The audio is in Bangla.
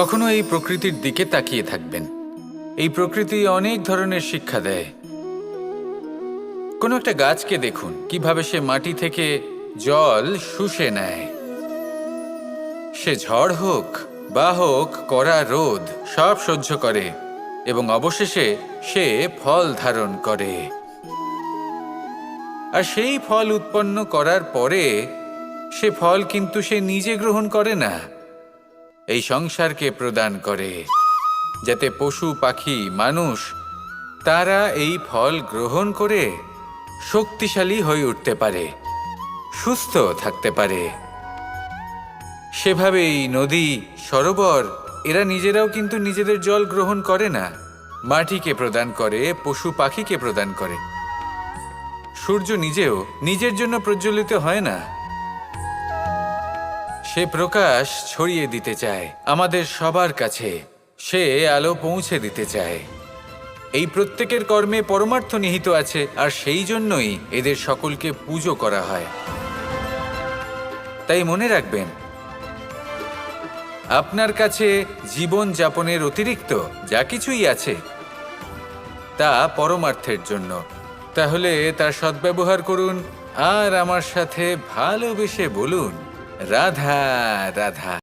কখনো এই প্রকৃতির দিকে তাকিয়ে থাকবেন। এই প্রকৃতি অনেক ধরনের শিক্ষা দেয়। কোনো একটা গাছকে দেখুন, কীভাবে সে মাটি থেকে জল শুষে নেয়। সে ঝড় হোক বা হোক কড়া রোদ, সব সহ্য করে এবং অবশেষে সে ফল ধারণ করে। আর সেই ফল উৎপন্ন করার পরে সে ফল কিন্তু সে নিজে গ্রহণ করে না। এই সংসারকে প্রদান করে, যাতে পশু, পাখি, মানুষ তারা এই ফল গ্রহণ করে শক্তিশালী হয়ে উঠতে পারে, সুস্থ থাকতে পারে। সেভাবেই নদী, সরোবর, এরা নিজেরাও কিন্তু নিজেদের জল গ্রহণ করে না। মাটিকে প্রদান করে, পশু, পাখিকে প্রদান করে। সূর্য নিজেও নিজের জন্য প্রজ্বলিত হয় না। সে প্রকাশ ছড়িয়ে দিতে চায়। আমাদের সবার কাছে সে আলো পৌঁছে দিতে চায়। এই প্রত্যেকের কর্মে পরমার্থ নিহিত আছে, আর সেই জন্যই এদের সকলকে পুজো করা হয়। তাই মনে রাখবেন, আপনার কাছে জীবন যাপনের অতিরিক্ত যা কিছুই আছে, তা পরমার্থের জন্য। তাহলে তার সদ্ব্যবহার করুন, আর আমার সাথে ভালোবেসে বলুন। রাধা রাধা।